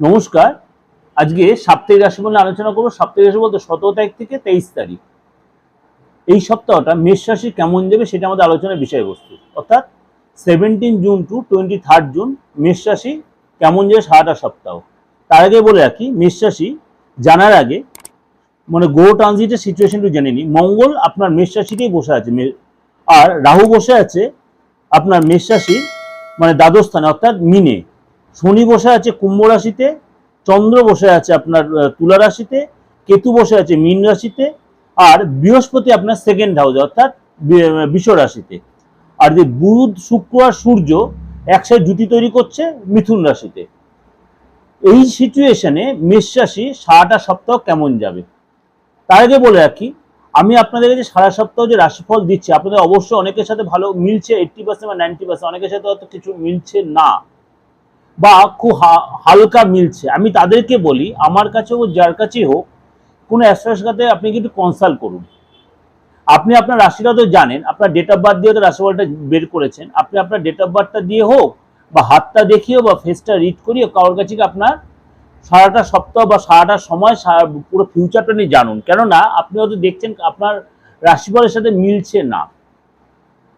নমস্কার। আজকে সাপ্তাহিক রাশিফল নিয়ে আলোচনা করব। সাপ্তাহিক রাশি বলতে সতেরো তারিখ থেকে তেইশ তারিখ। এই সপ্তাহটা মেষ রাশি কেমন যাবে সেটা আমাদের আলোচনার বিষয়বস্তু। অর্থাৎ seventeen June to twenty third June মেষ রাশি কেমন যাবে সারাটা সপ্তাহ। তার আগে বলে রাখি, মেষ রাশি জানার আগে মানে গো ট্রানজিটের সিচুয়েশনটু জেনে নিই। মঙ্গল আপনার মেষ রাশিতেই বসে আছে। আর রাহু বসে আছে আপনার মেষ রাশি মানে দ্বাদশ স্থানে, অর্থাৎ মিনে। শনি বসে আছে কুম্ভ রাশিতে, চন্দ্র বসে আছে আপনার তুলা রাশিতে, কেতু বসে আছে মীন রাশিতে, আর বৃহস্পতি আপনার সেকেন্ড হাউসে অর্থাৎ বিষ রাশিতে। আর যে বুধ, শুক্র আর সূর্য একসাথে জুটি তৈরি করছে মিথুন রাশিতে। এই সিচুয়েশনে মেষ রাশি সারাটা সপ্তাহ কেমন যাবে? তার আগে বলে রাখি, আমি আপনাদের যে সারা সপ্তাহ যে রাশিফল দিচ্ছি, আপনাদের অবশ্যই অনেকের সাথে ভালো মিলছে এইট্টি পার্সেন্ট বা নাইনটি পার্সেন্ট অনেকের সাথে হয়তো কিছু মিলছে না। বা খুব হালকা মিলছে। আমি তাদেরকে বলি, আমার কাছে হোক যার কাছেই হোক, কোনো অ্যাস্ট্রোলজারকে আপনি কিন্তু কনসাল্ট করুন। আপনি আপনার রাশিটা তো জানেন, আপনার ডেট অফ বার্থ দিয়ে তো রাশিফলটা বের করেছেন। আপনি আপনার ডেট অফ বার্থটা দিয়ে হোক, বা হাতটা দেখিয়েও বা ফেসটা রিড করিয়ে কারোর কাছে আপনার সারাটা সপ্তাহ বা সারাটা সময় পুরো ফিউচারটা নিয়ে জানুন। কেননা, আপনি হয়তো দেখছেন আপনার রাশিফলের সাথে মিলছে না।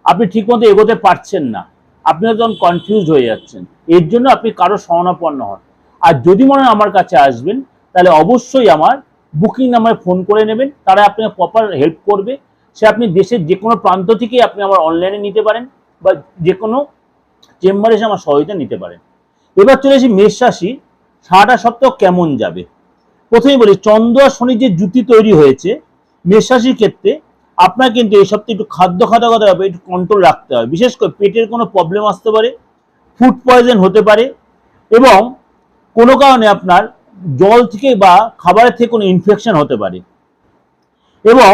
আপনি ঠিকমতো এগোতে পারছেন না। আপনি হয়তো কনফিউজ হয়ে যাচ্ছেন, এর জন্য আপনি কারও শরণাপন্ন হন। আর যদি মনে হয় আমার কাছে আসবেন, তাহলে অবশ্যই আমার বুকিং নাম্বারে ফোন করে নেবেন, তারা আপনাকে প্রপার হেল্প করবে। সে আপনি দেশের যে কোনো প্রান্ত থেকেই আপনি আমার অনলাইনে নিতে পারেন, বা যে কোনো চেম্বারে এসে আমার সহায়তা নিতে পারেন। এবার চলে আসি মেষ রাশি, সারাটা সপ্তাহ কেমন যাবে? প্রথমেই বলি, চন্দ্র আর শনির যে জুতি তৈরি হয়েছে, মেষ রাশির ক্ষেত্রে আপনার কিন্তু এই সপ্তাহে একটু খাদ্য খাদ্যগত ব্যাপারে একটু কন্ট্রোল রাখতে হবে। বিশেষ করে পেটের কোনো প্রবলেম আসতে পারে ফুড পয়জন হতে পারে এবং কোনো কারণে আপনার জল থেকে বা খাবারের থেকে কোনো ইনফেকশন হতে পারে। এবং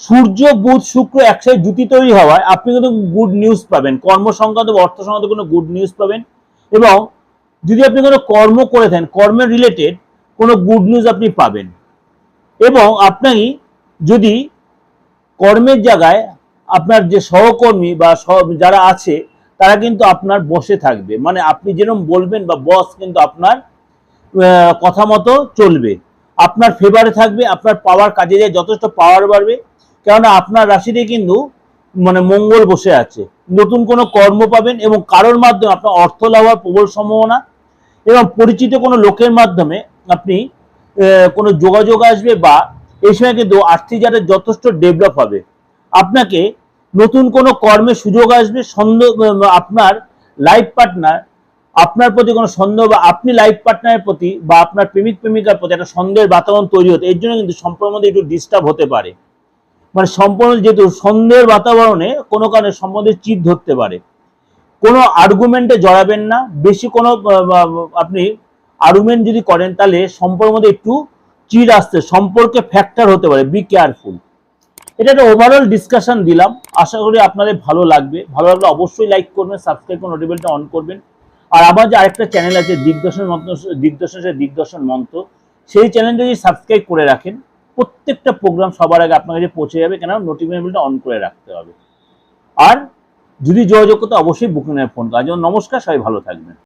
সূর্য, বুধ, শুক্র একসাথে জুতি তৈরি হওয়ায় আপনি কিন্তু গুড নিউজ পাবেন। কর্ম সংক্রান্ত বা অর্থ সংক্রান্ত কোনো গুড নিউজ পাবেন এবং যদি আপনি কোনো কর্ম করে থাকেন কর্মের রিলেটেড কোনো গুড নিউজ আপনি পাবেন। এবং আপনি যদি কর্মের জায়গায় আপনার যে সহকর্মী বা যারা আছে, তারা কিন্তু আপনার বসে থাকবে। মানে আপনি যেরকম বলবেন বা বস কিন্তু আপনার কথা মতো চলবে। আপনার ফেভারে থাকবে, আপনার পাওয়ার কাজে যায়, যথেষ্ট পাওয়ার বাড়বে। কেননা আপনার রাশিতে কিন্তু মানে মঙ্গল বসে আছে। নতুন কোনো কর্ম পাবেন এবং কারোর মাধ্যমে আপনার অর্থ লাভ হওয়ার প্রবল সম্ভাবনা এবং পরিচিত কোনো লোকের মাধ্যমে আপনি কোনো যোগাযোগ আসবে বা এই সময় কিন্তু আর্থিক যাতে যথেষ্ট ডেভেলপ হবে। আপনাকে নতুন কোনো কর্মের সুযোগ আসবে, সন্দেহ আপনার লাইফ পার্টনার আপনার প্রতি কোনো সন্দেহ বা আপনি লাইফ পার্টনারের প্রতি বা আপনার প্রেমিক, প্রেমিকার প্রতি একটা সন্দেহের বাতাবরণ তৈরি হতে, এর জন্য কিন্তু সম্পর্কের মধ্যে একটু ডিস্টার্ব হতে পারে। মানে সম্পূর্ণ যেহেতু সন্দেহের বাতাবরণে কোনো কারণে সম্বন্ধে চিত ধরতে পারে। কোনো আর্গুমেন্টে জড়াবেন না, বেশি কোনো আপনি আর্গুমেন্ট যদি করেন তাহলে সম্পর্কের মধ্যে একটু চির আসতে সম্পর্কে ফ্যাক্টর হতে পারে বি কেয়ারফুল এটা একটা ওভারঅল ডিসকাশন দিলাম, আশা করি আপনাদের ভালো লাগবে। ভালো লাগলে অবশ্যই লাইক করবেন সাবস্ক্রাইব করে নোটিফিকেশনটা অন করবেন। আর আমার যে আরেকটা চ্যানেল আছে দিগদর্শন মন্ত্র দিগদর্শন সে দিগদর্শন মন্ত্র সেই চ্যানেলটা যদি সাবস্ক্রাইব করে রাখেন, প্রত্যেকটা প্রোগ্রাম সবার আগে আপনার কাছে পৌঁছে যাবে কেন নোটিফিকেশনটা অন করে রাখতে হবে। আর যদি যোগাযোগ করতে অবশ্যই বুকিং ফোন করা। যেমন নমস্কার, সবাই ভালো থাকবেন।